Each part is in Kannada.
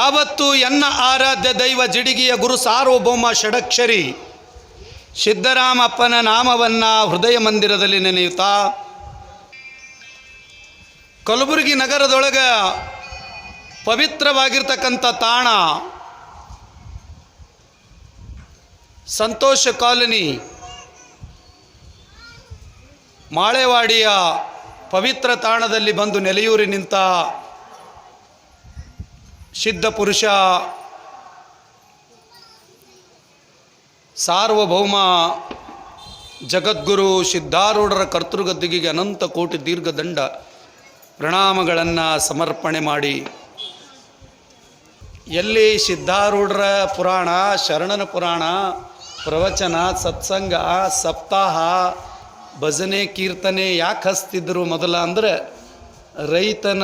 ಯಾವತ್ತು ಎನ್ನ ಆರಾಧ್ಯ ದೈವ ಜಿಡಿಗಿಯ ಗುರು ಸಾರ್ವಭೌಮ ಷಡಕ್ಷರಿ ಸಿದ್ದರಾಮಪ್ಪನ ನಾಮವನ್ನು ಹೃದಯ ಮಂದಿರದಲ್ಲಿ ನೆನೆಯುತ್ತಾ ಕಲಬುರಗಿ ನಗರದೊಳಗೆ ಪವಿತ್ರವಾಗಿರ್ತಕ್ಕಂಥ ತಾಣ ಸಂತೋಷ ಕಾಲನಿ ಮಾಳೆವಾಡಿಯ ಪವಿತ್ರ ತಾಣದಲ್ಲಿ ಬಂದು ನೆಲೆಯೂರಿ ನಿಂತ ಸಿದ್ಧ ಪುರುಷ. ಸಾರ್ವಭೌಮ ಜಗದ್ಗುರು ಸಿದ್ಧಾರೂಢರ ಕರ್ತೃಗದ್ದಿಗೆ ಅನಂತ ಕೋಟಿ ದೀರ್ಘದಂಡ ಪ್ರಣಾಮಗಳನ್ನು ಸಮರ್ಪಣೆ ಮಾಡಿ. ಎಲ್ಲಿ ಸಿದ್ಧಾರೂಢರ ಪುರಾಣ, ಶರಣನ ಪುರಾಣ, ಪ್ರವಚನ, ಸತ್ಸಂಗ, ಸಪ್ತಾಹ, ಭಜನೆ, ಕೀರ್ತನೆ ಯಾಕೆ ಹಸ್ತಿದ್ರು ಮೊದಲ ಅಂದ್ರೆ ರೈತನ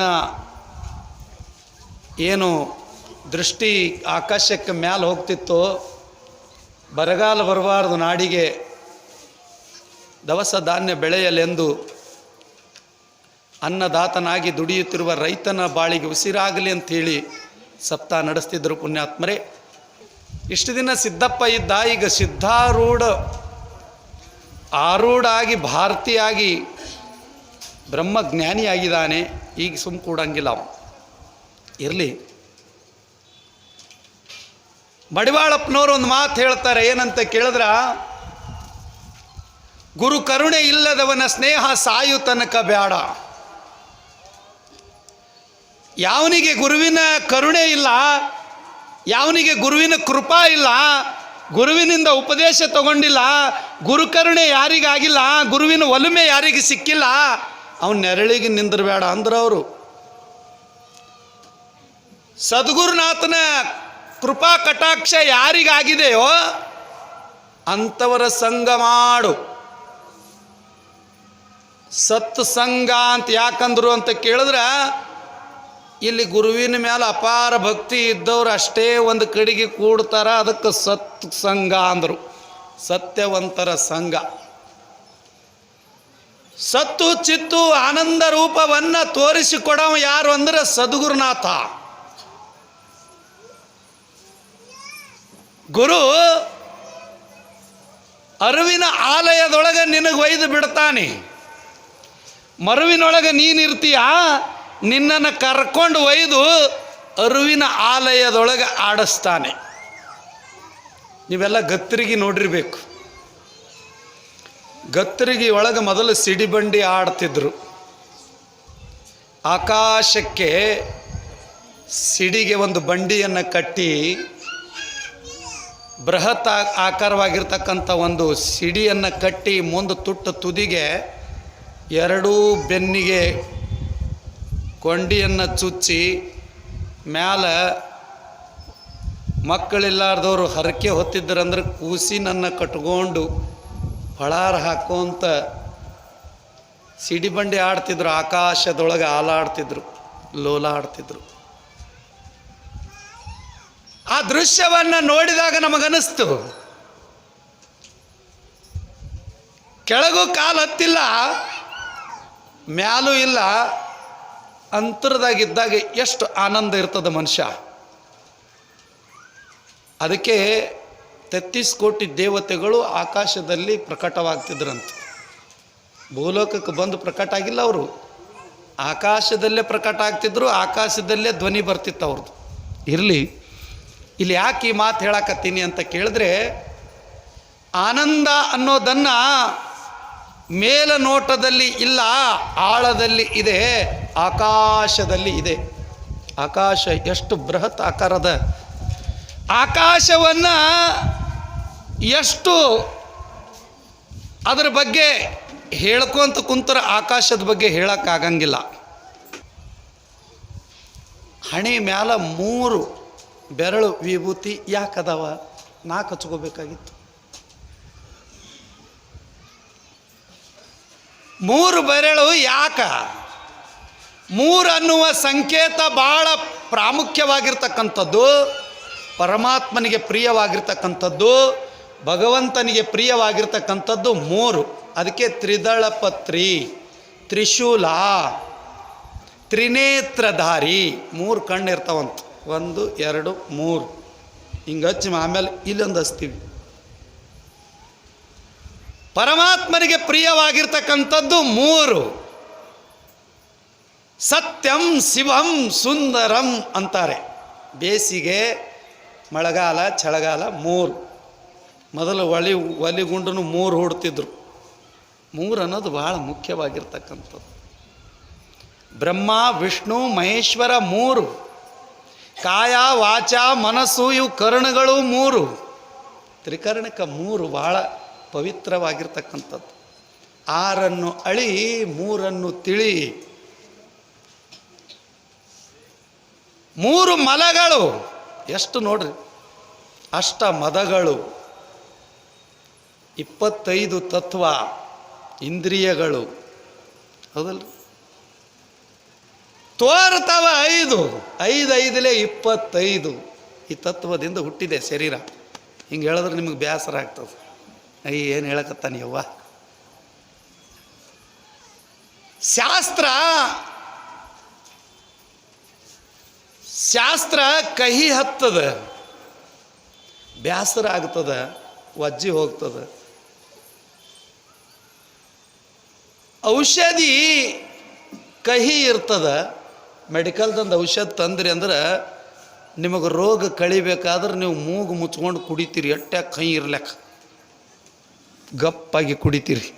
ಏನು ದೃಷ್ಟಿ ಆಕಾಶಕ್ಕೆ ಮ್ಯಾಲೆ ಹೋಗ್ತಿತ್ತು, ಬರಗಾಲ ಬರಬಾರ್ದು ನಾಡಿಗೆ, ದವಸ ಧಾನ್ಯ ಬೆಳೆಯಲೆಂದು ಅನ್ನದಾತನಾಗಿ ದುಡಿಯುತ್ತಿರುವ ರೈತನ ಬಾಳಿಗೆ ಉಸಿರಾಗಲಿ ಅಂಥೇಳಿ ಸಪ್ತಾಹ ನಡೆಸ್ತಿದ್ದರು ಪುಣ್ಯಾತ್ಮರೇ. ಇಷ್ಟು ದಿನ ಸಿದ್ದಪ್ಪ ಇದ್ದ, ಈಗ ಸಿದ್ಧಾರೂಢ ಆರೂಢ ಆಗಿ ಭಾರತೀಯಾಗಿ ಬ್ರಹ್ಮಜ್ಞಾನಿಯಾಗಿದ್ದಾನೆ. ಈಗ ಸುಮ್ಮ ಕೂಡಂಗಿಲ್ಲ ಅವ ಇರಲಿ. ಮಡಿವಾಳಪ್ಪನವರು ಒಂದು ಮಾತು ಹೇಳ್ತಾರೆ, ಏನಂತ ಕೇಳಿದ್ರ? ಗುರು ಕರುಣೆ ಇಲ್ಲದವನ ಸ್ನೇಹ ಸಾಯು ತನಕ ಬೇಡ ಯಾವನಿಗೆ ಗುರುವಿನ ಕರುಣೆ ಇಲ್ಲ, ಯಾವನಿಗೆ ಗುರುವಿನ ಕೃಪಾ ಇಲ್ಲ, ಗುರುವಿನಿಂದ ಉಪದೇಶ ತಗೊಂಡಿಲ್ಲ ಗುರುಕರುಣೆ ಯಾರಿಗಾಗಿಲ್ಲ, ಗುರುವಿನ ಒಲುಮೆ ಯಾರಿಗೆ ಸಿಕ್ಕಿಲ್ಲ, ಅವನ ನೆರಳಿಗೆ ನಿಂದಿರಬೇಡ ಅಂದ್ರೆ ಅವರು. ಸದ್ಗುರುನಾಥನ ಕೃಪಾ ಕಟಾಕ್ಷ ಯಾರಿಗಾಗಿದೆಯೋ ಅಂಥವರ ಸಂಘ ಮಾಡು. ಸತ್ ಸಂಘ ಅಂತ ಯಾಕಂದ್ರು ಅಂತ ಕೇಳಿದ್ರೆ ಇಲ್ಲಿ ಗುರುವಿನ ಮೇಲೆ ಅಪಾರ ಭಕ್ತಿ ಇದ್ದವ್ರು ಅಷ್ಟೇ ಒಂದು ಕಡೆಗೆ ಕೂಡ್ತಾರ, ಅದಕ್ಕೆ ಸತ್ ಸಂಘ ಅಂದರು. ಸತ್ಯವಂತರ ಸಂಘ. ಸತ್ತು ಚಿತ್ತು ಆನಂದ ರೂಪವನ್ನು ತೋರಿಸಿಕೊಡವ ಯಾರು ಅಂದ್ರೆ ಸದ್ಗುರುನಾಥ. ಗುರು, ಅರಿವಿನ ಆಲಯದೊಳಗೆ ನಿನಗೆ ಒಯ್ದು ಬಿಡ್ತಾನೆ. ಮರುವಿನೊಳಗೆ ನೀನಿರ್ತೀಯ? ನಿನ್ನನ್ನು ಕರ್ಕೊಂಡು ಒಯ್ದು ಅರುವಿನ ಆಲಯದೊಳಗೆ ಆಡಿಸ್ತಾನೆ. ನೀವೆಲ್ಲ ಗತ್ತರಿಗೆ ನೋಡಿರಬೇಕು. ಗತ್ತರಿಗೆ ಒಳಗೆ ಮೊದಲು ಸಿಡಿಬಂಡಿ ಆಡ್ತಿದ್ರು. ಆಕಾಶಕ್ಕೆ ಸಿಡಿಗೆ ಒಂದು ಬಂಡಿಯನ್ನು ಕಟ್ಟಿ ಬೃಹತ್ ಆಕಾರವಾಗಿರ್ತಕ್ಕಂಥ ಒಂದು ಸಿಡಿಯನ್ನು ಕಟ್ಟಿ ಮುಂದೆ ತುಟ್ಟ ತುದಿಗೆ ಎರಡೂ ಬೆನ್ನಿಗೆ ಕೊಂಡಿಯನ್ನು ಚುಚ್ಚಿ ಮ್ಯಾಲ ಮಕ್ಕಳಿಲ್ಲಾರ್ದವರು ಹರಕೆ ಹೊತ್ತಿದ್ದರಂದ್ರೆ ಕೂಸಿನನ್ನು ಕಟ್ಕೊಂಡು ಹೊಳಾರ ಹಾಕೋಂತ ಸಿಡಿಬಂಡಿ ಆಡ್ತಿದ್ರು, ಆಕಾಶದೊಳಗೆ ಆಲಾಡ್ತಿದ್ರು ಲೋಲ ಆಡ್ತಿದ್ರು ಆ ದೃಶ್ಯವನ್ನು ನೋಡಿದಾಗ ನಮಗನಿಸ್ತು ಕೆಳಗೂ ಕಾಲು ಹತ್ತಿಲ್ಲ, ಮ್ಯಾಲೂ ಇಲ್ಲ, ಅಂತರದಾಗಿದ್ದಾಗ ಎಷ್ಟು ಆನಂದ ಇರ್ತದೆ ಮನುಷ್ಯ. ಅದಕ್ಕೆ ತೆತ್ತೀಸ್ ಕೋಟಿ ದೇವತೆಗಳು ಆಕಾಶದಲ್ಲಿ ಪ್ರಕಟವಾಗ್ತಿದ್ರಂತೆ. ಭೂಲೋಕಕ್ಕೆ ಬಂದು ಪ್ರಕಟ ಆಗಿಲ್ಲ ಅವರು. ಆಕಾಶದಲ್ಲೇ ಪ್ರಕಟ ಆಗ್ತಿದ್ರು, ಆಕಾಶದಲ್ಲೇ ಧ್ವನಿ ಬರ್ತಿತ್ತು ಅವ್ರದ್ದು. ಇರಲಿ ಇಲ್ಲಿ ಯಾಕೆ ಈ ಮಾತು ಹೇಳಕತ್ತೀನಿ ಅಂತ ಕೇಳಿದ್ರೆ, ಆನಂದ ಅನ್ನೋದನ್ನು ಮೇಲ ನೋಟದಲ್ಲಿ ಇಲ್ಲ, ಆಳದಲ್ಲಿ ಇದೆ, ಆಕಾಶದಲ್ಲಿ ಇದೆ. ಆಕಾಶ ಎಷ್ಟು ಬೃಹತ್ ಆಕಾರದ ಆಕಾಶವನ್ನು ಎಷ್ಟು ಅದರ ಬಗ್ಗೆ ಹೇಳ್ಕೊಂತ ಕುಂತರ ಆಕಾಶದ ಬಗ್ಗೆ ಹೇಳೋಕ್ಕಾಗಂಗಿಲ್ಲ ಹಣೆ ಮ್ಯಾಲ ಮೂರು ಬೆರಳು ವಿಭೂತಿ ಯಾಕೆ ಅದಾವ ನಾ ಹಚ್ಕೋಬೇಕಾಗಿತ್ತು ಮೂರು ಬೆರಳು ಯಾಕ? ಮೂರು ಅನ್ನುವ ಸಂಕೇತ ಭಾಳ ಪ್ರಾಮುಖ್ಯವಾಗಿರ್ತಕ್ಕಂಥದ್ದು, ಪರಮಾತ್ಮನಿಗೆ ಪ್ರಿಯವಾಗಿರ್ತಕ್ಕಂಥದ್ದು, ಭಗವಂತನಿಗೆ ಪ್ರಿಯವಾಗಿರ್ತಕ್ಕಂಥದ್ದು ಮೂರು. ಅದಕ್ಕೆ ತ್ರಿದಳಪತ್ರಿ, ತ್ರಿಶೂಲ, ತ್ರಿನೇತ್ರಧಾರಿ ಮೂರು ಕಣ್ಣು ಇರ್ತಾವಂತ. ಒಂದು, ಎರಡು, ಮೂರು. ಹಿಂಗೆ ಹಚ್ಚಿ ಆಮೇಲೆ ಇಲ್ಲೊಂದು ಹಚ್ತೀವಿ. ಪರಮಾತ್ಮನಿಗೆ ಪ್ರಿಯವಾಗಿರ್ತಕ್ಕಂಥದ್ದು ಮೂರು. ಸತ್ಯಂ ಶಿವಂ ಸುಂದರಂ ಅಂತಾರೆ. ಬೇಸಿಗೆ, ಮಳೆಗಾಲ, ಚಳಿಗಾಲ ಮೂರು. ಮೊದಲು ಒಲಿ ಒಲಿಗುಂಡನು ಮೂರು ಹುಡ್ತಿದ್ರು. ಮೂರು ಅನ್ನೋದು ಭಾಳ ಮುಖ್ಯವಾಗಿರ್ತಕ್ಕಂಥದ್ದು. ಬ್ರಹ್ಮ, ವಿಷ್ಣು, ಮಹೇಶ್ವರ ಮೂರು. ಕಾಯ ವಾಚ ಮನಸ್ಸು ಇವು ಕರ್ಣಗಳು ಮೂರು. ತ್ರಿಕರ್ಣಕ ಮೂರು ಬಹಳ ಪವಿತ್ರವಾಗಿರ್ತಕ್ಕಂಥದ್ದು. ಆರನ್ನು ಅಳಿ, ಮೂರನ್ನು ತಿಳಿ. ಮೂರು ಮಲಗಳು. ಎಷ್ಟು ನೋಡ್ರಿ. ಅಷ್ಟ ಮದಗಳು. ಇಪ್ಪತ್ತೈದು ತತ್ವ, ಇಂದ್ರಿಯಗಳು. ಹೌದಲ್ರಿ. ತೋರ್ತವ ಐದು. ಐದು ಐದಲೇ ಇಪ್ಪತ್ತೈದು. ಈ ತತ್ವದಿಂದ ಹುಟ್ಟಿದೆ ಶರೀರ. ಹಿಂಗೆ ಹೇಳಿದ್ರೆ ನಿಮಗೆ ಬೇಸರ ಆಗ್ತದೆ. ಅಯ್ಯ ಏನು ಹೇಳಕತ್ತಾನೆ ಯವ್ವ? ಶಾಸ್ತ್ರ ಶಾಸ್ತ್ರ ಕಹಿ ಹತ್ತದ. ಬೇಸರ ಆಗ್ತದ, ವಜ್ಜಿ ಹೋಗ್ತದ. ಔಷಧಿ ಕಹಿ ಇರ್ತದ ಮೆಡಿಕಲ್ದಂದು ಔಷಧ ತಂದ್ರಿ ಅಂದ್ರೆ ನಿಮಗೆ ರೋಗ ಕಳಿಬೇಕಾದ್ರೆ ನೀವು ಮೂಗು ಮುಚ್ಕೊಂಡು ಕುಡಿತೀರಿ ಎಟ್ಟೆ ಕೈ ಇರ್ಲಕ್ಕ ಗಪ್ಪಾಗಿ ಕುಡಿತೀರಿ.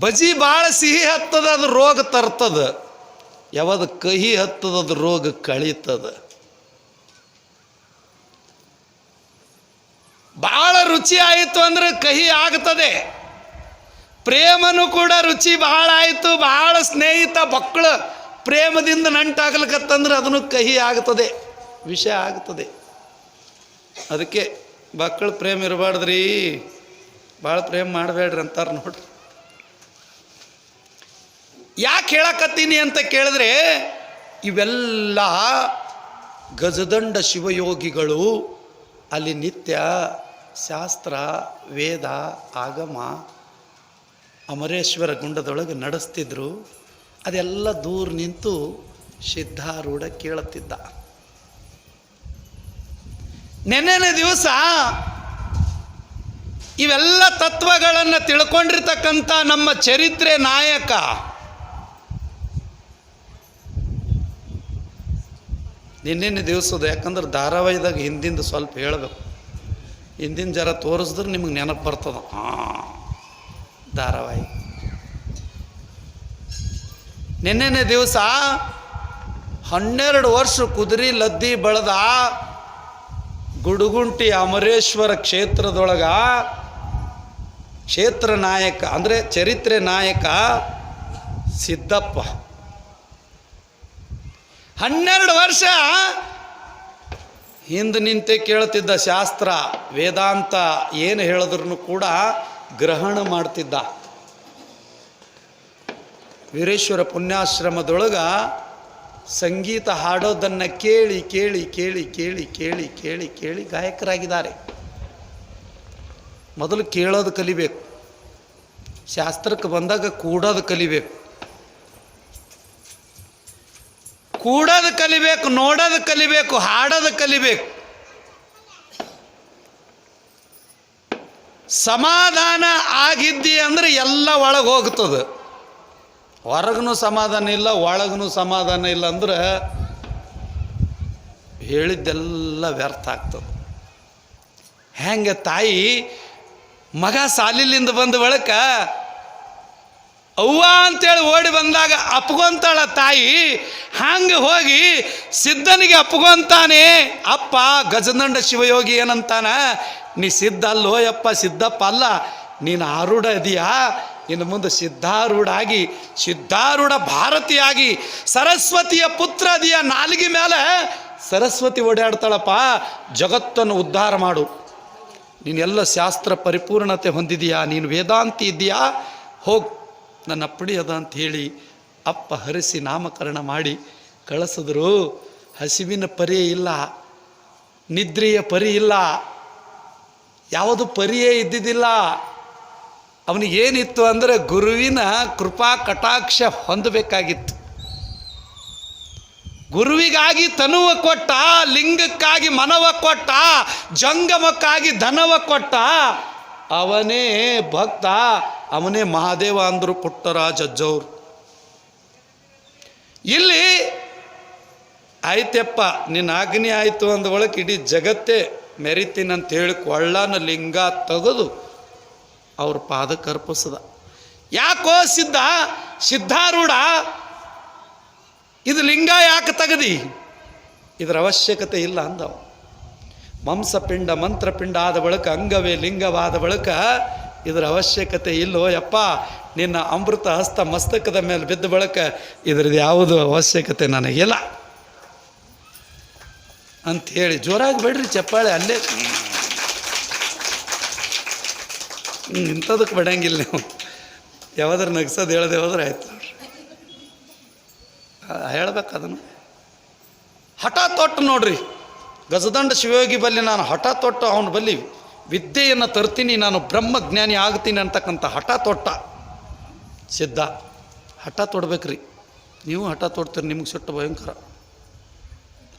ಬಜಿ ಭಾಳ ಸಿಹಿ ಹತ್ತದ, ಅದು ರೋಗ ತರ್ತದ. ಯಾವಾಗ ಕಹಿ ಹತ್ತದ, ಅದು ರೋಗ ಕಳೀತದ. ಭಾಳ ರುಚಿ ಆಯಿತು ಅಂದ್ರೆ ಕಹಿ ಆಗ್ತದೆ. ಪ್ರೇಮನು ಕೂಡ ರುಚಿ ಬಹಳ ಆಯಿತು, ಬಹಳ ಸ್ನೇಹಿತ ಮಕ್ಕಳು ಪ್ರೇಮದಿಂದ ನಂಟಾಗಲಿಕ್ಕಂದ್ರೆ ಅದನ್ನು ಕಹಿ ಆಗ್ತದೆ, ವಿಷ ಆಗ್ತದೆ. ಅದಕ್ಕೆ ಮಕ್ಕಳು ಪ್ರೇಮ ಇರಬಾರ್ದ್ರಿ ಭಾಳ ಪ್ರೇಮ ಮಾಡಬೇಡ್ರಿ ಅಂತಾರೆ ನೋಡ್ರಿ. ಯಾಕೆ ಹೇಳಕತ್ತೀನಿ ಅಂತ ಕೇಳಿದ್ರೆ, ಇವೆಲ್ಲ ಗಜದಂಡ ಶಿವಯೋಗಿಗಳು, ಅಲ್ಲಿ ನಿತ್ಯ ಶಾಸ್ತ್ರ, ವೇದ, ಆಗಮ ಅಮರೇಶ್ವರ ಗುಂಡದೊಳಗೆ ನಡೆಸ್ತಿದ್ರು. ಅದೆಲ್ಲ ದೂರ ನಿಂತು ಸಿದ್ಧಾರೂಢ ಕೇಳುತ್ತಿದ್ದ. ನೆನ್ನೆನ ದಿವಸ ಇವೆಲ್ಲ ತತ್ವಗಳನ್ನು ತಿಳ್ಕೊಂಡಿರ್ತಕ್ಕಂಥ ನಮ್ಮ ಚರಿತ್ರೆ ನಾಯಕ ನಿನ್ನೆನ ದಿವಸದ, ಯಾಕಂದ್ರೆ ಧಾರಾವಾಹಿದಾಗ ಹಿಂದಿಂದ ಸ್ವಲ್ಪ ಹೇಳಬೇಕು. ಹಿಂದಿನ ಜರ ತೋರಿಸಿದ್ರೆ ನಿಮಗೆ ನೆನಪು ಬರ್ತದ. ಹಾಂ ಧಾರಾವಾಹಿ. ನಿನ್ನೆನೆ ದಿವಸ ಹನ್ನೆರಡು ವರ್ಷ ಕುದುರೆ ಲದ್ದಿ ಬೆಳೆದ ಗುಡುಗುಂಟಿ ಅಮರೇಶ್ವರ ಕ್ಷೇತ್ರದೊಳಗ ಕ್ಷೇತ್ರ ನಾಯಕ, ಅಂದರೆ ಚರಿತ್ರೆ ನಾಯಕ ಸಿದ್ದಪ್ಪ. ಹನ್ನೆರಡು ವರ್ಷ ಹಿಂದೆ ನಿಂತೆ ಕೇಳ್ತಿದ್ದ ಶಾಸ್ತ್ರ, ವೇದಾಂತ ಏನು ಹೇಳಿದ್ರು ಕೂಡ ಗ್ರಹಣ ಮಾಡ್ತಿದ್ದ. ವೀರೇಶ್ವರ ಪುಣ್ಯಾಶ್ರಮದೊಳಗ ಸಂಗೀತ ಹಾಡೋದನ್ನು ಕೇಳಿ ಕೇಳಿ ಕೇಳಿ ಕೇಳಿ ಕೇಳಿ ಕೇಳಿ ಕೇಳಿ ಗಾಯಕರಾಗಿದ್ದಾರೆ. ಮೊದಲು ಕೇಳೋದು ಕಲಿಬೇಕು. ಶಾಸ್ತ್ರಕ್ಕೆ ಬಂದಾಗ ಕೂಡೋದು ಕಲಿಬೇಕು. ಕೂಡೋದು ಕಲಿಬೇಕು, ನೋಡೋದು ಕಲಿಬೇಕು, ಹಾಡೋದು ಕಲಿಬೇಕು. ಸಮಾಧಾನ ಆಗಿದ್ದಿ ಅಂದ್ರೆ ಎಲ್ಲ ಒಳಗೆ ಹೋಗ್ತದೆ. ಹೊರಗೂ ಸಮಾಧಾನ ಇಲ್ಲ ಒಳಗೂ ಸಮಾಧಾನ ಇಲ್ಲ ಅಂದ್ರೆ ಹೇಳಿದ್ದೆಲ್ಲ ವ್ಯರ್ಥ ಆಗ್ತದೆ. ಹೆಂಗೆ ತಾಯಿ ಮಗ ಸಾಲಿಲಿಂದ ಬಂದ ಬಳಿಕ ಅವ್ವ ಅಂತೇಳಿ ಓಡಿ ಬಂದಾಗ ಅಪ್ಕೊಂತಾಳ ತಾಯಿ ಹಂಗೆ ಹೋಗಿ ಸಿದ್ಧನಿಗೆ ಅಪ್ಕೊಂತಾನೆ ಅಪ್ಪ, ಗಜದಂಡ ಶಿವಯೋಗಿ ಏನಂತಾನ? ನೀ ಸಿದ್ಧ ಲೋಯಪ್ಪ ಸಿದ್ಧಪ್ಪ ಅಲ್ಲ ನೀನು ಆರೂಢ ಇದೆಯಾ ಇನ್ನು ಮುಂದೆ ಸಿದ್ಧಾರೂಢ ಆಗಿ ಸಿದ್ಧಾರೂಢ ಭಾರತಿಯಾಗಿ, ಸರಸ್ವತಿಯ ಪುತ್ರ ಅದಿಯ ನಾಲಿಗೆ ಮೇಲೆ ಸರಸ್ವತಿ ಓಡಾಡ್ತಾಳಪ್ಪ, ಜಗತ್ತನ್ನು ಉದ್ಧಾರ ಮಾಡು. ನೀನೆಲ್ಲ ಶಾಸ್ತ್ರ ಪರಿಪೂರ್ಣತೆ ಹೊಂದಿದೆಯಾ? ನೀನು ವೇದಾಂತಿ ಇದೆಯಾ ಹೋಗ್, ನನ್ನ ಅಪ್ಪಡಿ ಅದ ಅಂತ ಹೇಳಿ ಅಪ್ಪ ಹರಿಸಿ ನಾಮಕರಣ ಮಾಡಿ ಕಳಿಸಿದ್ರು. ಹಸಿವಿನ ಪರಿ ಇಲ್ಲ, ನಿದ್ರೆಯ ಪರಿ ಇಲ್ಲ. ಯಾವುದು ಪರಿಯೇ ಇದ್ದಿದ್ದಿಲ್ಲ. ಅವನಿಗೇನಿತ್ತು ಅಂದರೆ ಗುರುವಿನ ಕೃಪಾ ಕಟಾಕ್ಷ ಹೊಂದಬೇಕಾಗಿತ್ತು. ಗುರುವಿಗಾಗಿ ತನುವ ಕೊಟ್ಟ, ಲಿಂಗಕ್ಕಾಗಿ ಮನವ ಕೊಟ್ಟ, ಜಂಗಮಕ್ಕಾಗಿ ಧನವ ಕೊಟ್ಟ ಅವನೇ ಭಕ್ತ. ಅವನೇ ಮಹಾದೇವ ಅಂದರು ಪುಟ್ಟರಾಜ ಅಜ್ಜವ್ರು ಇಲ್ಲಿ, ಆಯ್ತಪ್ಪ, ನಿನ್ನ ಆಗ್ನಿ ಆಯಿತು ಅಂದ ಒಳಗೆ ಇಡೀ ಜಗತ್ತೇ ಮೆರಿತೀನಂತ ಹೇಳಿ ಕೊಳ್ಳನ ಲಿಂಗ ತೆಗೆದು ಅವ್ರ ಪಾದ ಕರ್ಪಸದ. ಯಾಕೋ ಸಿದ್ಧ? ಸಿದ್ಧಾರೂಢ? ಇದು ಲಿಂಗ ಯಾಕೆ ತೆಗದಿ? ಇದರ ಅವಶ್ಯಕತೆ ಇಲ್ಲ ಅಂದವ. ಮಂಸಪಿಂಡ ಮಂತ್ರಪಿಂಡ ಆದ ಬಳಿಕ, ಅಂಗವೇ ಲಿಂಗವಾದ ಬಳಿಕ ಇದರ ಅವಶ್ಯಕತೆ ಇಲ್ಲೋ ಯಪ್ಪ, ನಿನ್ನ ಅಮೃತ ಹಸ್ತ ಮಸ್ತಕದ ಮೇಲೆ ಬಿದ್ದ ಬಳಿಕ ಇದ್ರದ್ದು ಯಾವುದು ಅವಶ್ಯಕತೆ ನನಗಿಲ್ಲ. ಅಂಥೇಳಿ ಜೋರಾಗಿ ಬೇಡ್ರಿ ಚಪ್ಪಾಳೆ ಅಲ್ಲೇ. ಇಂಥದಕ್ಕೆ ಬಿಡಂಗಿಲ್ಲ ನೀವು. ಯಾವ್ದಾರು ನಗ್ಸೋದು ಹೇಳದೆ ಹೋದ್ರೆ ಆಯ್ತು ನೋಡ್ರಿ. ಹೇಳ್ಬೇಕು ಅದನ್ನು. ಹಠ ತೊಟ್ಟು ನೋಡ್ರಿ. ಗಜದಂಡ ಶಿವಯೋಗಿ ಬಲ್ಲಿ ನಾನು ಹಠ ತೊಟ್ಟು, ಅವನ ಬಲ್ಲಿ ವಿದ್ಯೆಯನ್ನು ತರ್ತೀನಿ, ನಾನು ಬ್ರಹ್ಮಜ್ಞಾನಿ ಆಗ್ತೀನಿ ಅಂತಕ್ಕಂಥ ಹಠ ತೊಟ್ಟ. ಸಿದ್ಧ. ಹಠ ತೊಡ್ಬೇಕ್ರಿ. ನೀವು ಹಠ ತೊಡ್ತೀರಿ, ನಿಮ್ಗೆ ಸುಟ್ಟು ಭಯಂಕರ.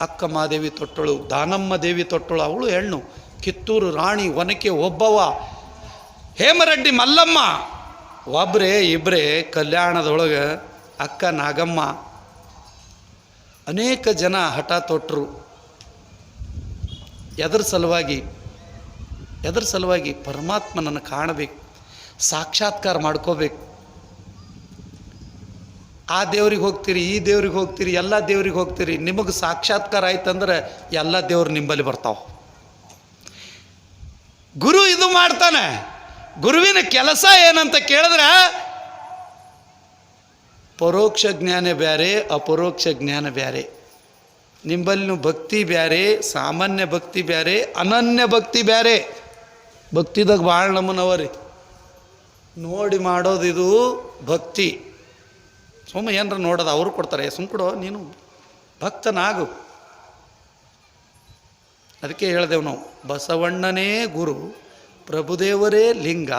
ಅಕ್ಕ ಮಾದೇವಿ ತೊಟ್ಟಳು, ದಾನಮ್ಮ ದೇವಿ ತೊಟ್ಟಳು, ಅವಳು ಹೆಣ್ಣು. ಕಿತ್ತೂರು ರಾಣಿ ಒನಕೆ ಒಬ್ಬವ. ಹೇಮರೆಡ್ಡಿ ಮಲ್ಲಮ್ಮ. ಒಬ್ಬರೇ ಇಬ್ಬರೇ ಕಲ್ಯಾಣದೊಳಗೆ ಅಕ್ಕ ನಾಗಮ್ಮ. ಅನೇಕ ಜನ ಹಠ ತೊಟ್ಟರು ಎದರ ಸಲುವಾಗಿ ಎದರ ಸಲುವಾಗಿ ಪರಮಾತ್ಮನನ್ನು ಕಾಣಬೇಕು, ಸಾಕ್ಷಾತ್ಕಾರ ಮಾಡ್ಕೋಬೇಕು. ಆ ದೇವ್ರಿಗೆ ಹೋಗ್ತೀರಿ, ಈ ದೇವ್ರಿಗೆ ಹೋಗ್ತೀರಿ, ಎಲ್ಲ ದೇವ್ರಿಗೆ ಹೋಗ್ತೀರಿ. ನಿಮಗೆ ಸಾಕ್ಷಾತ್ಕಾರ ಆಯ್ತಂದ್ರೆ ಎಲ್ಲ ದೇವ್ರು ನಿಂಬಲ್ಲಿ ಬರ್ತಾವೆ. ಗುರು ಇದು ಮಾಡ್ತಾನೆ. ಗುರುವಿನ ಕೆಲಸ ಏನಂತ ಕೇಳಿದ್ರೆ? ಪರೋಕ್ಷ ಜ್ಞಾನ ಬೇರೆ ಅಪರೋಕ್ಷ ಜ್ಞಾನ ಬೇರೆ ನಿಂಬಲ್ಲಿ ಭಕ್ತಿ ಬ್ಯಾರೆ, ಸಾಮಾನ್ಯ ಭಕ್ತಿ ಬ್ಯಾರೆ, ಅನನ್ಯ ಭಕ್ತಿ ಬೇರೆ ಭಕ್ತಿದಾಗ ಭಾಳ ನಮೂನವರಿ ನೋಡಿ ಮಾಡೋದಿದು ಭಕ್ತಿ. ಸುಮ್ಮ ಏನರ ನೋಡೋದು, ಅವರು ಕೊಡ್ತಾರೆ. ಸುಮ್ ಕೊಡೋ, ನೀನು ಭಕ್ತನಾಗು. ಅದಕ್ಕೆ ಹೇಳ್ದೆವು ನಾವು, ಬಸವಣ್ಣನೇ ಗುರು, ಪ್ರಭುದೇವರೇ ಲಿಂಗ,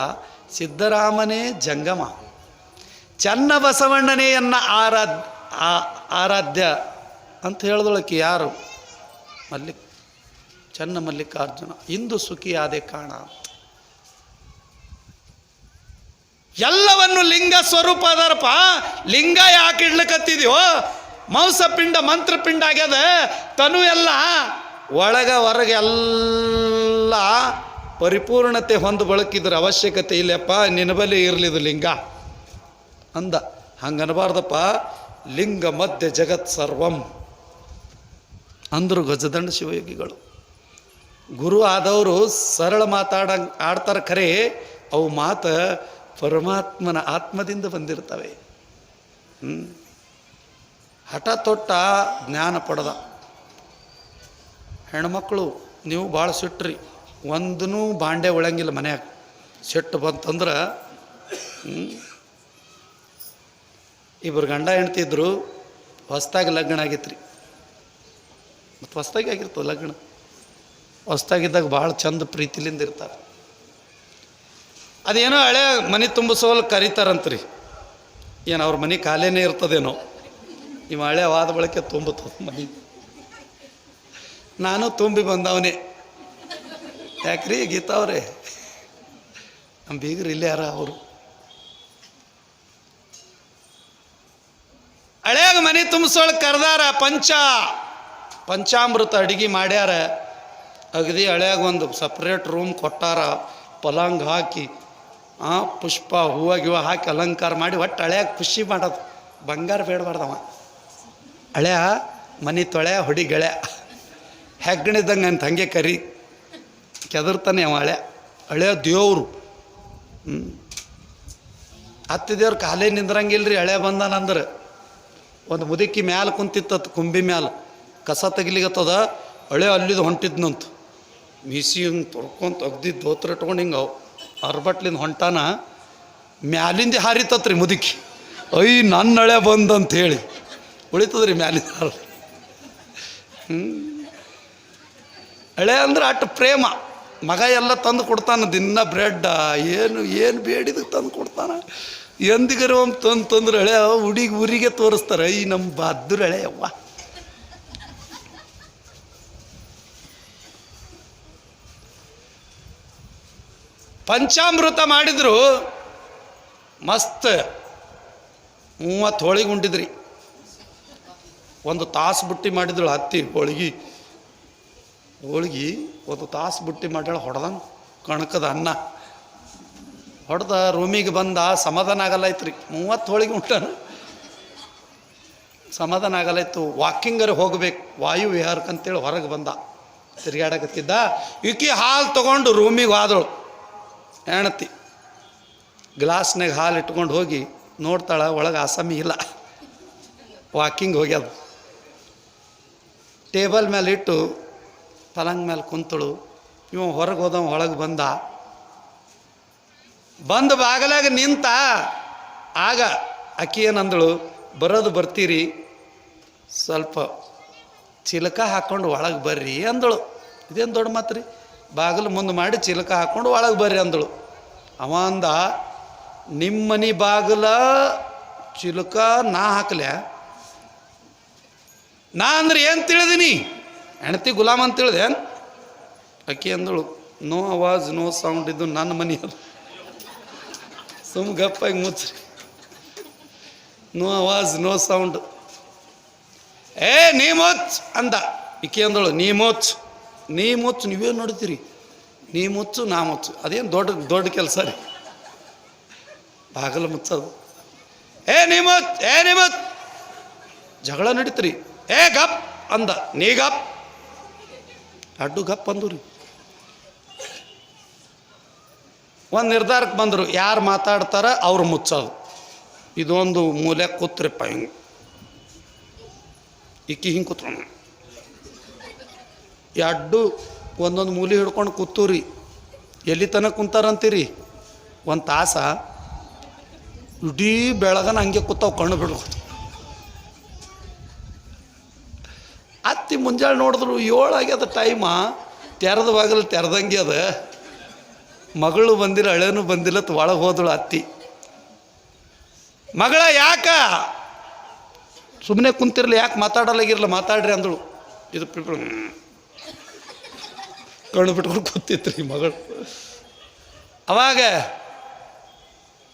ಸಿದ್ದರಾಮನೇ ಜಂಗಮ. ಚನ್ನ ಬಸವಣ್ಣನೇ ಅನ್ನ ಆರಾಧ್ಯ ಆ- ಆರಾಧ್ಯ ಅಂತ ಹೇಳ್ದೊಳಕ್ಕೆ ಯಾರು? ಮಲ್ಲಿಕ್, ಚನ್ನ ಮಲ್ಲಿಕಾರ್ಜುನ. ಇಂದು ಸುಖಿಯಾದೆ ಕಾಣ. ಎಲ್ಲವನ್ನು ಲಿಂಗ ಸ್ವರೂಪ ಅದಾರಪ್ಪ. ಲಿಂಗ ಯಾಕೆ ಇಡ್ಲಿಕತ್ತಿದ್ಯೋ? ಮಾಂಸಪಿಂಡ, ಮಂತ್ರಪಿಂಡ ಆಗ್ಯದ. ತನು ಎಲ್ಲ ಒಳಗ, ಹೊರಗೆ ಎಲ್ಲ ಪರಿಪೂರ್ಣತೆ ಹೊಂದು ಬಳಕಿದ್ರ ಅವಶ್ಯಕತೆ ಇಲ್ಲಪ್ಪ. ನಿನ್ನ ಇರಲಿದು ಲಿಂಗ. ಅಂದ. ಹಂಗನಬಾರ್ದಪ್ಪ. ಲಿಂಗ ಮಧ್ಯ ಜಗತ್ ಸರ್ವಂ. ಅಂದರು ಗಜದಂಡ ಶಿವಯೋಗಿಗಳು. ಗುರು ಆದವರು ಸರಳ ಮಾತಾಡ ಆಡ್ತಾರೆ ಖರೆ. ಅವು ಮಾತು ಪರಮಾತ್ಮನ ಆತ್ಮದಿಂದ ಬಂದಿರ್ತವೆ. ಹಠ ತೊಟ್ಟ ಜ್ಞಾನ ಪಡೆದ. ಹೆಣ್ಮಕ್ಳು, ನೀವು ಭಾಳ ಸಿಟ್ಟ್ರಿ ಒಂದೂ ಬಾಂಡೆ ಉಳಂಗಿಲ್ಲ ಮನ್ಯಾಗ. ಸಿಟ್ಟು ಬಂತಂದ್ರೆ. ಇಬ್ಬರು ಗಂಡ ಹೆಣ್ತಿದ್ರು ಹೊಸ್ದಾಗಿ ಲಗ್ನ ಆಗಿತ್ತು ರೀ ಮತ್ತು ಹೊಸ್ದಾಗಿ ಆಗಿರ್ತವೆ ಲಗ್ನ. ಹೊಸ್ದಾಗಿದ್ದಾಗ ಭಾಳ ಚಂದ ಪ್ರೀತಿಲಿಂದ ಇರ್ತಾರೆ. ಅದೇನೋ ಹಳೆ ಮನೆ ತುಂಬಿಸೋಲ್ ಕರೀತಾರಂತ್ರಿ. ಏನು ಅವ್ರ ಮನೆ ಖಾಲಿನೇ ಇರ್ತದೇನೋ. ಇವ ಹಳೆ ವಾದ ಬಳಕೆ ತುಂಬುತ್ತದ ಮನೆ. ನಾನು ತುಂಬಿ ಬಂದವನೇ. ಯಾಕ್ರಿ ಗೀತಾವ್ರೆ ನಮ್ಮ ಬೀಗರು ಇಲ್ಲೇ ಯಾರ ಅವರು? ಹಳೆಯಾಗ ಮನೆ ತುಂಬಿಸೋಳ ಕರೆದಾರ ಪಂಚ. ಪಂಚಾಮೃತ ಅಡಿಗೆ ಮಾಡ್ಯಾರ. ಅಗದಿ ಹಳೆಯಾಗ ಒಂದು ಸಪ್ರೇಟ್ ರೂಮ್ ಕೊಟ್ಟಾರ. ಪಲಾಂಗ್ ಹಾಕಿ ಆ ಪುಷ್ಪ ಹೂವು ಗಿವ ಹಾಕಿ ಅಲಂಕಾರ ಮಾಡಿ ಒಟ್ಟು ಹಳೆಯಾಗ ಖುಷಿ ಮಾಡೋದು. ಬಂಗಾರ ಬೇಡಬಾರ್ದವ. ಹಳೆಯ, ಮನೆ ತೊಳೆ ಹೊಡಿ ಗೆಳೆ ಹೆಗ್ಗಣಿದ್ದಂಗೆ ಅಂತ ಹಂಗೆ ಕರಿ. ಕೆದರ್ತಾನೆ ಅವ ಹಳೆ ಹಳೆಯ ದೇವರು. ಹ್ಞೂ ಹತ್ತು ದೇವ್ರು ಕಾಲೇ ನಿಂದ್ರಂಗಿಲ್ರಿ ಹಳೆ ಬಂದಾನಂದ್ರೆ ಒಂದು ಮುದುಕಿ ಮ್ಯಾಲ ಕುಂತಿತ್ತತ್ತು ಕುಂಬಿ ಮ್ಯಾಲ. ಕಸ ತೆಗಿಲಿಗತ್ತದ ಹಳೆ ಅಲ್ಲಿದು ಹೊಂಟಿದ್ನಂತು. ಮೀಸಿ ಹಿಂಗೆ ತೊಳ್ಕೊಂತ ಅಗ್ದಿ ದೋತ್ರ ಇಟ್ಕೊಂಡು ಹಿಂಗೆ ಅರ್ಬಟ್ಲಿಂದ ಹೊಂಟಾನ, ಮ್ಯಾಲಿಂದ ಹಾರಿತತ್ರಿ ಮುದುಕಿ. ಐ ನನ್ನ ಹಳೆ ಬಂದಂತ ಹೇಳಿ ಉಳಿತದ್ರಿ ಮ್ಯಾಲಿಂದ ಹಾರ. ಹ್ಞೂ ಹಳೆ ಅಂದ್ರೆ ಅಟ್ಟು ಪ್ರೇಮ. ಮಗ ಎಲ್ಲ ತಂದು ಕೊಡ್ತಾನೆ, ದಿನ ಬ್ರೆಡ್, ಏನು ಏನು ಬೇಡಿದ ತಂದು ಕೊಡ್ತಾನೆ. ಎಂದಿಗರು ತಂದು ತಂದ್ರೆ ಹಳೆ ಹುಡುಗಿ ಊರಿಗೆ ತೋರಿಸ್ತಾರೆ, ಈ ನಮ್ಮ ಬದ್ದುರು ಹಳೆ ಪಂಚಾಮೃತ ಮಾಡಿದ್ರು, ಮಸ್ತ್. ಮೂವತ್ತು ಹೋಳಿಗೆ ಉಂಟಿದ್ರಿ ಒಂದು ತಾಸು ಬುಟ್ಟಿ ಮಾಡಿದ್ರು ಹತ್ತಿ ಹೋಳಿಗೆ. ಹೋಳಿಗೆ ಒಂದು ತಾಸು ಬುಟ್ಟಿ ಮಾಡ್ಯಾಳ, ಹೊಡೆದಂಗೆ ಕಣಕದ ಅನ್ನ. ಹೊಡೆದ ರೂಮಿಗೆ ಬಂದ, ಸಮಾಧಾನ ಆಗಲ್ಲಾಯ್ತ್ರಿ ಮೂವತ್ತು ಹೋಳಿಗೆ ಉಂಟಾನ. ಸಮಾಧಾನ ಆಗಲ್ಲಾಯ್ತು ವಾಕಿಂಗರೆ ಹೋಗ್ಬೇಕು. ವಾಯು ವಿಹಾರಕ್ಕೆ ಅಂತೇಳಿ ಹೊರಗೆ ಬಂದ. ತಿರುಗಾಡಕತ್ತಿದ್ದ. ಈಕಿ ಹಾಲು ತೊಗೊಂಡು ರೂಮಿಗೆ ಹೋದಳು. ಹೆಣತಿ ಗ್ಲಾಸ್ನಾಗ ಹಾಲು ಇಟ್ಕೊಂಡು ಹೋಗಿ ನೋಡ್ತಾಳೆ, ಒಳಗೆ ಆಸಮಿ ಇಲ್ಲ. ವಾಕಿಂಗ್ ಹೋಗ್ಯದ. ಟೇಬಲ್ ಮೇಲೆ ಇಟ್ಟು ಪಲಂಗ್ ಮೇಲೆ ಕುಂತಳು. ಇವ ಹೊರಗೆ ಹೋದವ, ಒಳಗೆ ಬಂದ. ಬಂದು ಬಾಗಲಾಗ ನಿಂತ, ಆಗ ಅಕ್ಕಿ ಏನಂದಳು, ಬರೋದು ಬರ್ತೀರಿ. ಸ್ವಲ್ಪ ಚಿಲಕ ಹಾಕ್ಕೊಂಡು ಒಳಗೆ ಬರ್ರಿ ಅಂದಳು. ಇದೇನು ದೊಡ್ಡ ಮಾತ್ರಿ? ಬಾಗಿಲು ಮುಂದೆ ಮಾಡಿ ಚಿಲಕ ಹಾಕ್ಕೊಂಡು ಒಳಗೆ ಬರ್ರಿ ಅಂದಳು. ಅವ ಅಂದ ನಿಮ್ಮ ಮನೆ ಬಾಗಿಲ, ಚಿಲಕ ನಾ ಹಾಕ್ಲ್ಯಾ? ನಾ ಅಂದ್ರೆ ಏನು ತಿಳಿದೀನಿ? ಹೆಣ್ತಿ ಗುಲಾಮ್ ಅಂತ ತಿಳಿದೆ ಅಕ್ಕಿ ಅಂದಳು, ನೋ ಅವಾಜ್, ನೋ ಸೌಂಡ್, ಇದು ನನ್ನ ಮನೆ ಅದು. ಸುಮ್ ಗಪ್ಪಾಗಿ ಮುಚ್ಚ್ರಿ ನೋ ಅವಾಜ್, ನೋ ಸೌಂಡ್. ಏ, ನೀ ಮೋಚ್ ಅಂದ. ಇಕ್ಕಿ ಅಂದಳು, ನೀ ಮುಚ್ಚ ನೀ ಮುಚ್ಚು ನೀವೇನು ನೋಡ್ತೀರಿ ನೀ ಮುಚ್ಚು ನಾ ಮುಚ್ಚು ಅದೇನು ದೊಡ್ಡ ದೊಡ್ಡ ಕೆಲಸ ರೀ. ಬಾಗಲು ಮುಚ್ಚೋದು ಏ, ನೀ ಮುತ್ ಏ, ನೀ ಮುತ್ ಜಗಳ ನಡೀತ್ರಿ. ಏ, ಗಪ್ ಅಂದ. ನೀ ಗಪ್. ಅಡ್ಡು ಗಪ್ ಅಂದು ರೀ. ಒಂದು ನಿರ್ಧಾರಕ್ಕೆ ಬಂದರು. ಯಾರು ಮಾತಾಡ್ತಾರ ಅವ್ರು ಮುಚ್ಚೋದು ಇದೊಂದು ಮೂಲೆ ಕೂತ್ರಿಪ್ಪ ಹಿಂಗೆ ಇಕ್ಕಿ ಹಿಂಗೆ ಕೂತ್ರು ಅಡ್ಡು ಒಂದೊಂದು ಮೂಲಿ ಹಿಡ್ಕೊಂಡು ಕೂತೂರಿ. ಎಲ್ಲಿ ತನಕ ಕುಂತಾರಂತೀರಿ? ಒಂದು ತಾಸ. ಇಡೀ ಬೆಳಗನ ಹಂಗೆ ಕೂತಾವ ಕಣ್ಣು ಬಿಡ್ಬೋದು ಅತ್ತಿ ಮುಂಜಾನೆ ನೋಡಿದ್ರು ಏಳಾಗ್ಯದ ಟೈಮ ತೆರೆದ ಬಾಗಿಲು ತೆರೆದಂಗೆ ಅದ. ಮಗಳು ಬಂದಿಲ್ಲ, ಹಳೇನು ಬಂದಿಲ್ಲ ಒಳಗೆ ಹೋದಳು ಅತ್ತಿ. ಮಗಳ ಯಾಕ? ಸುಮ್ಮನೆ ಕುಂತಿರ್ಲಿ, ಯಾಕೆ ಮಾತಾಡಲಾಗಿರಲ್ಲ ಮಾತಾಡ್ರಿ ಅಂದಳು. ಇದು ಕಣ್ಣು ಬಿಟ್ಕೊಂಡು ರೀ ಮಗಳು. ಅವಾಗ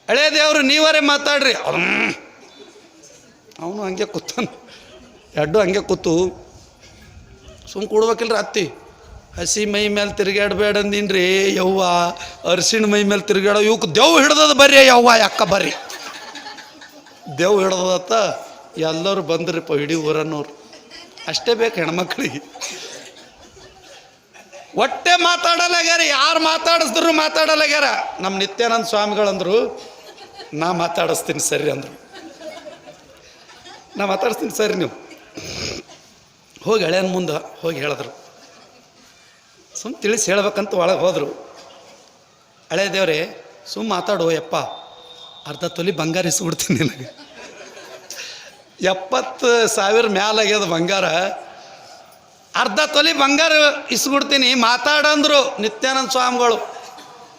ಹಳೇ ದೇವರು ನೀವರೇ ಮಾತಾಡ್ರಿ. ಅವನು ಹಂಗೆ ಕೂತಾನ. ಎಡ್ಡು ಹಂಗೆ ಕೂತು. ಸುಮ್ ಕೂಡ್ಬೇಕಿಲ್ರಿ ಅತ್ತಿ. ಹಸಿ ಮೈ ಮೇಲೆ ತಿರುಗಾಡ್ಬೇಡ ಅಂದಿನ್ರಿ. ಯವ್ವ, ಅರಿಶಿಣ ಮೈ ಮೇಲೆ ತಿರುಗಾಡೋ ಇವಕ್ಕೆ ದೇವ್ ಹಿಡ್ದದ ಬರ್ರಿ ಯವ್ವ, ಯಾಕ ಬರ್ರಿ? ದೇವ್ ಹಿಡ್ದದತ್ತ ಎಲ್ಲರೂ ಬಂದ್ರಿಪ್ಪ ಇಡೀ ಊರನ್ನೋರು. ಅಷ್ಟೇ ಬೇಕು ಹೆಣ್ಮಕ್ಳಿಗೆ. ಒಟ್ಟೆ ಮಾತಾಡಲಾಗ್ಯಾರ ಯಾರು ಮಾತಾಡಿಸಿದ್ರು ಮಾತಾಡಲಾಗ್ಯಾರ ನಮ್ಮ ನಿತ್ಯಾನಂದ ಸ್ವಾಮಿಗಳಂದ್ರು, ನಾ ಮಾತಾಡಿಸ್ತೀನಿ ಸರಿ ಅಂದರು. ನಾ ಮಾತಾಡಿಸ್ತೀನಿ ಸರಿ ನೀವು. ಹೋಗಿ ಹಳೆಯನ್ ಮುಂದೆ ಹೋಗಿ ಹೇಳಿದ್ರು. ಸುಮ್ಮ ತಿಳಿಸಿ ಹೇಳ್ಬೇಕಂತ ಒಳಗೆ ಹೋದರು. ಹಳೆ ದೇವ್ರೆ ಸುಮ್ಮ ಮಾತಾಡು ಯಪ್ಪ. ಅರ್ಧ ತೊಲಿ ಬಂಗಾರ ಇಸ್ಬಿಡ್ತೀನಿ ನಿನಗೆ. ಎಪ್ಪತ್ತು ಸಾವಿರ ಮ್ಯಾಲಾಗ್ಯದ ಬಂಗಾರ. ಅರ್ಧ ತೊಲಿ ಬಂಗಾರ ಇಸ್ಬಿಡ್ತೀನಿ ಮಾತಾಡಂದ್ರು ನಿತ್ಯಾನಂದ ಸ್ವಾಮಿಗಳು.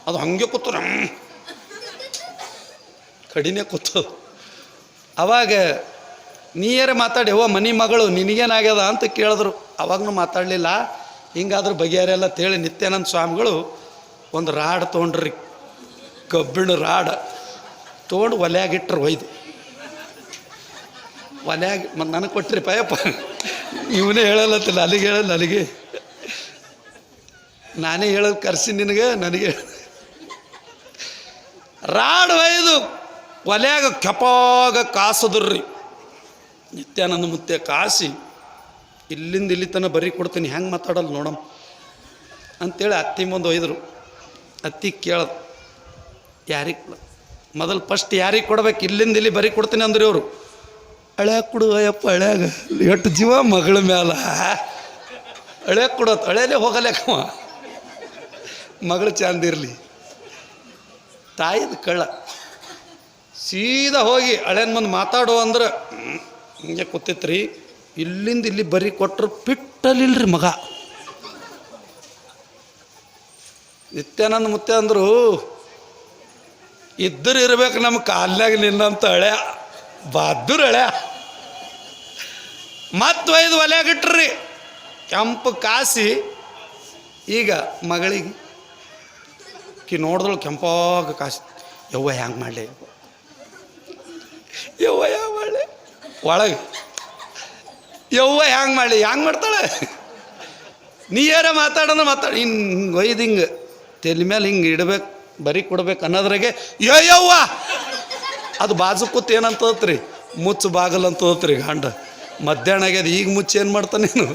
ಅದು ಹಂಗೆ ಕೂತು ನಮ್ಮ ಕಡಿಮೆ ಕೂತು. ಅವಾಗ ನೀಯರ ಮಾತಾಡಿ ಓ ಮನಿ ಮಗಳು, ನಿನಗೇನಾಗ್ಯದ? ಅಂತ ಕೇಳಿದ್ರು. ಅವಾಗೂ ಮಾತಾಡಲಿಲ್ಲ. ಹಿಂಗಾದ್ರೂ ಬಗೆಹರಿಯಲ್ಲ ತೇಳಿ ನಿತ್ಯಾನಂದ ಸ್ವಾಮಿಗಳು ಒಂದು ರಾಡ್ ತೊಗೊಂಡ್ರಿ, ಕಬ್ಬಿಣ ರಾಡ್ ತೊಗೊಂಡು ಒಲೆಯಾಗಿಟ್ರು ಒಯ್ದು. ಒಲೆಯಾಗಿ ನನಗೆ ಕೊಟ್ರಿ ಪಯಪ್ಪ ಇವನೇ ಹೇಳಲ್ಲತ್ತಿಲ್ಲ ಅಲ್ಲಿಗೆ ಹೇಳಲ್ಲ ನನಗೆ. ನಾನೇ ಹೇಳೋದು ಕರ್ಸಿ ನಿನಗೆ, ನನಗೆ. ರಾಡ್ ಒಯ್ದು ಒಲೆಯಾಗ ಕೆಪಾಗ ಕಾಸದ್ರಿ ನಿತ್ಯಾನಂದ ಮುತ್ತೆ ಕಾಸಿ, ಇಲ್ಲಿಂದ ಇಲ್ಲಿ ತನಕ ಬರೀ ಕೊಡ್ತೀನಿ, ಹೆಂಗೆ ಮಾತಾಡಲ್ಲ ನೋಡಮ್ ಅಂತೇಳಿ ಅತ್ತಿ ಮುಂದೆ ಒಯ್ದರು. ಅತ್ತಿ ಕೇಳದು, ಯಾರಿಗೆ ಮೊದಲು ಫಸ್ಟ್ ಯಾರಿಗೆ ಕೊಡ್ಬೇಕು, ಇಲ್ಲಿಂದ ಇಲ್ಲಿ ಬರೀ ಕೊಡ್ತೀನಿ ಅಂದ್ರಿ ಅವರು ಹಳ್ಯಾಗ ಕೊಡು ಅಯ್ಯಪ್ಪ, ಹಳ್ಯಾಗ ಎಷ್ಟು ಜೀವ ಮಗಳ ಮ್ಯಾಲ. ಹಳ್ಯಾಗ ಕೊಡೋ ಅಳೆಯಲ್ಲೇ ಹೋಗಲ್ಯಾಕವ ಮಗಳು ಚಂದಿರಲಿ ತಾಯಿದ ಕಳ್ಳ. ಸೀದಾ ಹೋಗಿ ಹಳೇನ ಮುಂದೆ ಮಾತಾಡು ಅಂದ್ರೆ ಹಿಂಗೆ ಕೂತಿತ್ರಿ. ಇಲ್ಲಿಂದ ಇಲ್ಲಿ ಬರೀ ಕೊಟ್ಟರು ಪಿಟ್ಟಲಿಲ್ರಿ ಮಗ. ನಿತ್ಯಾನಂದ ಮುತ್ತೆ ಅಂದರು, ಇದ್ದರು ಇರಬೇಕು ನಮ್ಮ ಕಾಲ್ನಾಗ ನಿನ್ನಂತ ಹಳೆ ಬಹದ್ದೂರ್ ಹಳೆ ಮತ್ತು ಒಯ್ದು ಒಲೆಯಾಗಿಟ್ರಿ ಕೆಂಪು ಕಾಸಿ. ಈಗ ಮಗಳಿಗೆ ಕಿ ನೋಡಿದ್ರು ಕೆಂಪಾಗ ಕಾಸಿ. ಯವ್ವ ಹ್ಯಾಂಗೆ ಮಾಡಲಿ? ಯವ್ವ ಹ್ಯಾಂಗ ಮಾಡಲಿ? ಒಳಗೆ. ಯವ್ವ ಹ್ಯಾಂಗೆ ಮಾಡಲಿ? ಹ್ಯಾಂಗೆ ಮಾಡ್ತಾಳೆ? ನೀ ಯಾರ ಮಾತಾಡೋದು ಮಾತಾಡಿ. ಹಿಂಗೆ ಒಯ್ದು ಹಿಂಗೆ. ತಲೆ ಮೇಲೆ ಹಿಂಗೆ ಇಡ್ಬೇಕು, ಬರೀ ಕೊಡ್ಬೇಕು ಅನ್ನೋದ್ರಾಗೆ, ಯೋ ಯವ್ವ! ಅದು ಬಾಜು ಕೂತ್ ಏನಂತದ್ರಿ ಮುಚ್ಚು ಬಾಗಲ್ ಅಂತದತ್ರಿ ಗಂಡ. ಮಧ್ಯಾಹ್ನ ಆಗ್ಯದ, ಈಗ ಮುಚ್ಚಿ ಏನು ಮಾಡ್ತಾನೆ ನೀನು?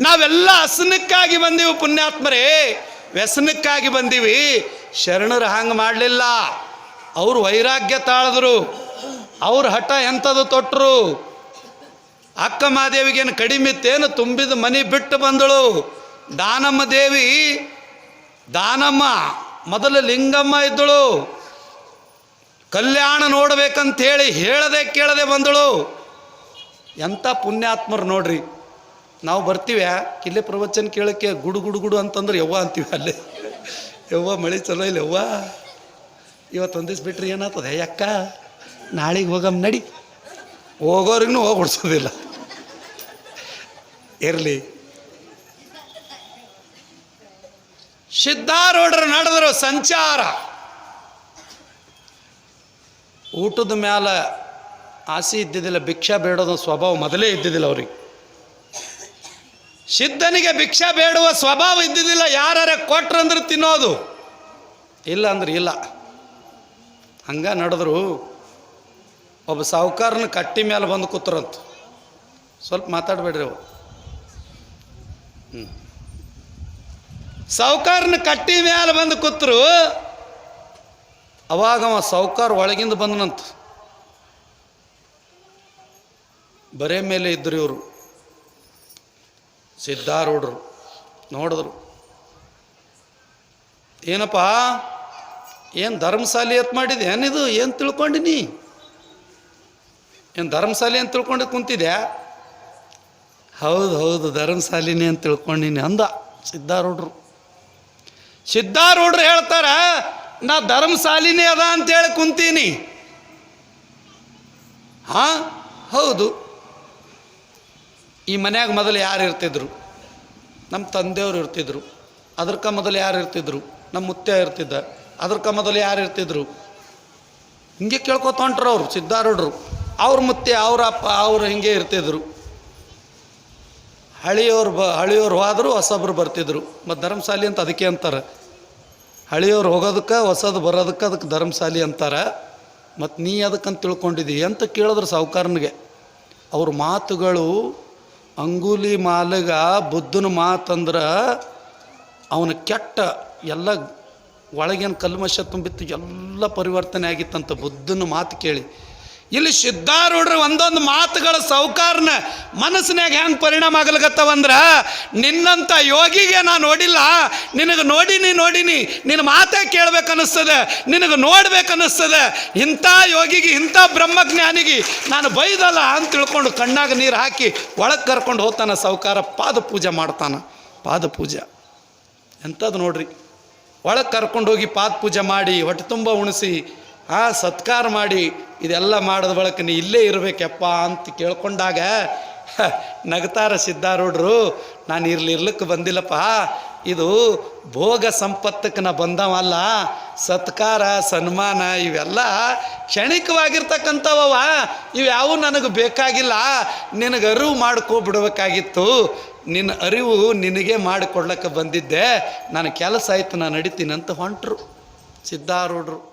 ನಾವೆಲ್ಲ ಹಸನಕ್ಕಾಗಿ ಬಂದೀವಿ ಪುಣ್ಯಾತ್ಮರೇ. ವ್ಯಸನಕ್ಕಾಗಿ ಬಂದೀವಿ. ಶರಣರು ಹಂಗೆ ಮಾಡಲಿಲ್ಲ. ಅವರು ವೈರಾಗ್ಯ ತಾಳಿದ್ರು. ಅವ್ರ ಹಠ ಎಂಥದ್ದು ತೊಟ್ಟರು ಅಕ್ಕ ಕಡಿಮೆ ಇತ್ತೇನು ತುಂಬಿದ ಮನೆ ಬಿಟ್ಟು ಬಂದಳು. ದಾನಮ್ಮ ದೇವಿ, ದಾನಮ್ಮ, ಮೊದಲು ಲಿಂಗಮ್ಮ ಇದ್ದಳು. ಕಲ್ಯಾಣ ನೋಡ್ಬೇಕಂತ ಹೇಳಿ ಹೇಳದೆ ಕೇಳದೆ ಬಂದಳು. ಎಂಥ ಪುಣ್ಯಾತ್ಮರು ನೋಡ್ರಿ. ನಾವು ಬರ್ತೀವಿ ಕಿಲ್ಲೆ ಪ್ರವಚನ ಕೇಳೋಕ್ಕೆ ಗುಡು ಗುಡು ಗುಡು ಅಂತಂದ್ರೆ ಯವ್ವ ಅಂತೀವಿ ಅಲ್ಲಿ. ಯವ್ವ ಮಳೆ ಚಲೋ ಇಲ್ಲ ಯವ್ವ. ಇವತ್ತು ಒಂದಿವ್ಸ ಬಿಟ್ರೆ ಏನಾಗ್ತದೆ? ಅಕ್ಕ ನಾಳೆಗೆ ಹೋಗಮ್, ನಡಿ. ಹೋಗೋರಿಗೂ ಹೋಗ್ಬಿಡ್ಸೋದಿಲ್ಲ. ಇರಲಿ. ಸಿದ್ಧಾರೂಢರು ನಡೆದರು ಸಂಚಾರ. ಊಟದ ಮ್ಯಾಲ ಆಸೆ ಇದ್ದಿದ್ದಿಲ್ಲ, ಭಿಕ್ಷಾ ಬೇಡೋದ ಸ್ವಭಾವ ಮೊದಲೇ ಇದ್ದಿದ್ದಿಲ್ಲ ಅವ್ರಿಗೆ. ಸಿದ್ಧನಿಗೆ ಭಿಕ್ಷಾ ಬೇಡುವ ಸ್ವಭಾವ ಇದ್ದಿದ್ದಿಲ್ಲ ಯಾರ್ಯಾರ ಕೊಟ್ರಂದ್ರೆ ತಿನ್ನೋದು? ಇಲ್ಲ ಅಂದ್ರೆ ಇಲ್ಲ. ಹಂಗ ನಡೆದ್ರು, ಒಬ್ಬ ಸಾಹುಕಾರನ ಕಟ್ಟಿ ಮೇಲೆ ಬಂದು ಕೂತ್ರಂತ. ಸ್ವಲ್ಪ ಮಾತಾಡಬೇಡ್ರಿ ಅವು ಹ್ಞೂ ಸಾಹುಕಾರನ ಕಟ್ಟಿ ಮೇಲೆ ಬಂದು ಕೂತ್ರು ಅವಾಗ ಅವ ಸಾವುಕಾರ ಒಳಗಿಂದ ಬಂದನಂತ. ಬರೇ ಮೇಲೆ ಇದ್ದರು ಇವರು. ಸಿದ್ಧಾರೂಢರು ನೋಡಿದ್ರು. ಏನಪ್ಪ? ಏನು ಧರ್ಮಶಾಲಿ ಎತ್ ಮಾಡಿದೆ? ಏನಿದು ಏನು ತಿಳ್ಕೊಂಡಿನಿ ಏನು ಧರ್ಮಶಾಲಿ ಅಂತ ತಿಳ್ಕೊಂಡು ಕುಂತಿದ್ಯಾ? ಹೌದು ಹೌದು, ಧರ್ಮಶಾಲಿನಿ ಅಂತ ತಿಳ್ಕೊಂಡಿನಿ ಅಂದ ಸಿದ್ಧಾರೂಢರು ಸಿದ್ಧಾರೂಢರು ಹೇಳ್ತಾರ ನಾ ಧರ್ಮಶಾಲಿನೇ ಅದ ಅಂತೇಳಿ ಕುಂತೀನಿ. ಹಾಂ? ಹೌದು. ಈ ಮನ್ಯಾಗ ಮೊದಲು ಯಾರು ಇರ್ತಿದ್ರು? ನಮ್ಮ ತಂದೆಯವರು ಇರ್ತಿದ್ರು. ಅದರ್ಕ ಮೊದಲು ಯಾರು ಇರ್ತಿದ್ರು? ನಮ್ಮ ಮುತ್ತೆ ಇರ್ತಿದ್ದ. ಅದರ್ಕ ಮೊದಲು ಯಾರು ಇರ್ತಿದ್ರು? ಹಿಂಗೆ ಕೇಳ್ಕೊತ ಹೊಂಟ್ರು ಅವರು, ಸಿದ್ಧಾರೂಢರು. ಅವ್ರ ಮುತ್ತೆ ಅವ್ರ ಅಪ್ಪ, ಅವ್ರು ಹಿಂಗೆ ಇರ್ತಿದ್ರು. ಹಳಿಯವ್ರು ಬ ಹಳಿಯವ್ರು ಹೋದರೂ, ಹೊಸಬ್ರು ಬರ್ತಿದ್ರು. ಮತ್ತು ಧರ್ಮಶಾಲಿ ಅಂತ ಅದಕ್ಕೆ ಅಂತಾರೆ. ಹಳಿಯವ್ರು ಹೋಗೋದಕ್ಕೆ, ಹೊಸದು ಬರೋದಕ್ಕೆ ಅದಕ್ಕೆ ಧರ್ಮಶಾಲಿ ಅಂತಾರೆ. ಮತ್ತು ನೀ ಅದಕ್ಕಂತ ತಿಳ್ಕೊಂಡಿದ್ದಿ ಅಂತ ಕೇಳಿದ್ರು ಸಾವುಕಾರನಿಗೆ. ಅವ್ರ ಮಾತುಗಳು ಅಂಗುಲಿ ಮಾಲಗ ಬುದ್ಧನ ಮಾತಂದ್ರೆ ಅವನ ಕೆಟ್ಟ ಎಲ್ಲ ಒಳಗೇನು ಕಲ್ಮಶ ತುಂಬಿತ್ತು, ಎಲ್ಲ ಪರಿವರ್ತನೆ ಆಗಿತ್ತಂತ ಬುದ್ಧನ ಮಾತು ಕೇಳಿ. ಇಲ್ಲಿ ಸಿದ್ಧಾರೂಢರ ಒಂದೊಂದು ಮಾತುಗಳ ಸೌಕಾರನ ಮನಸ್ಸಿನಾಗ ಹೆಂಗೆ ಪರಿಣಾಮ ಆಗ್ಲಿಕತ್ತವಂದ್ರ ನಿನ್ನಂಥ ಯೋಗಿಗೆ ನಾನು ನೋಡಿಲ್ಲ, ನಿನಗೆ ನೋಡಿನಿ ನೋಡಿನಿ ನಿನ್ನ ಮಾತೇ ಕೇಳ್ಬೇಕು ಅನ್ನಿಸ್ತದೆ ನಿನಗೆ ನೋಡ್ಬೇಕು ಅನ್ನಿಸ್ತದೆ ಇಂಥ ಯೋಗಿಗೆ, ಇಂಥ ಬ್ರಹ್ಮಜ್ಞಾನಿಗೆ ನಾನು ಬೈದಲ್ಲ ಅಂತ ತಿಳ್ಕೊಂಡು ಕಣ್ಣಾಗ ನೀರು ಹಾಕಿ ಒಳಗೆ ಕರ್ಕೊಂಡು ಹೋಗ್ತಾನೆ ಸೌಕಾರ, ಪಾದ ಪೂಜೆ ಮಾಡ್ತಾನೆ. ಪಾದ ಪೂಜೆ. ಎಂಥದ್ದು ನೋಡ್ರಿ. ಒಳಗೆ ಕರ್ಕೊಂಡು ಹೋಗಿ ಪಾದ ಪೂಜೆ ಮಾಡಿ ಹೊಟ್ಟೆ ತುಂಬ ಉಣಿಸಿ ಆ ಸತ್ಕಾರ ಮಾಡಿ ಇದೆಲ್ಲ ಮಾಡಿದ ಬಳಕ ನೀ ಇಲ್ಲೇ ಇರಬೇಕಪ್ಪ ಅಂತ ಕೇಳ್ಕೊಂಡಾಗ ನಗತಾರ ಸಿದ್ಧಾರೂಢರು, ನಾನು ಇರ್ಲಿರ್ಲಿಕ್ಕೆ ಬಂದಿಲ್ಲಪ್ಪ. ಇದು ಭೋಗ ಸಂಪತ್ತಕ್ಕೆ ನಾ ಬಂದವಲ್ಲ ಸತ್ಕಾರ, ಸನ್ಮಾನ ಇವೆಲ್ಲ ಕ್ಷಣಿಕವಾಗಿರ್ತಕ್ಕಂಥವವ. ಇವ್ಯಾವು ನನಗೆ ಬೇಕಾಗಿಲ್ಲ. ನಿನಗೆ ಅರಿವು ಮಾಡ್ಕೊಬಿಡ್ಬೇಕಾಗಿತ್ತು ನಿನ್ನ ಅರಿವು ನಿನಗೆ ಮಾಡಿಕೊಡ್ಲಕ್ಕೆ ಬಂದಿದ್ದೆ. ನನ್ನ ಕೆಲಸ ಆಯ್ತು, ನಾನು ನಡಿತೀನಿ ಅಂತ ಹೊಂಟರು ಸಿದ್ಧಾರೂಢರು.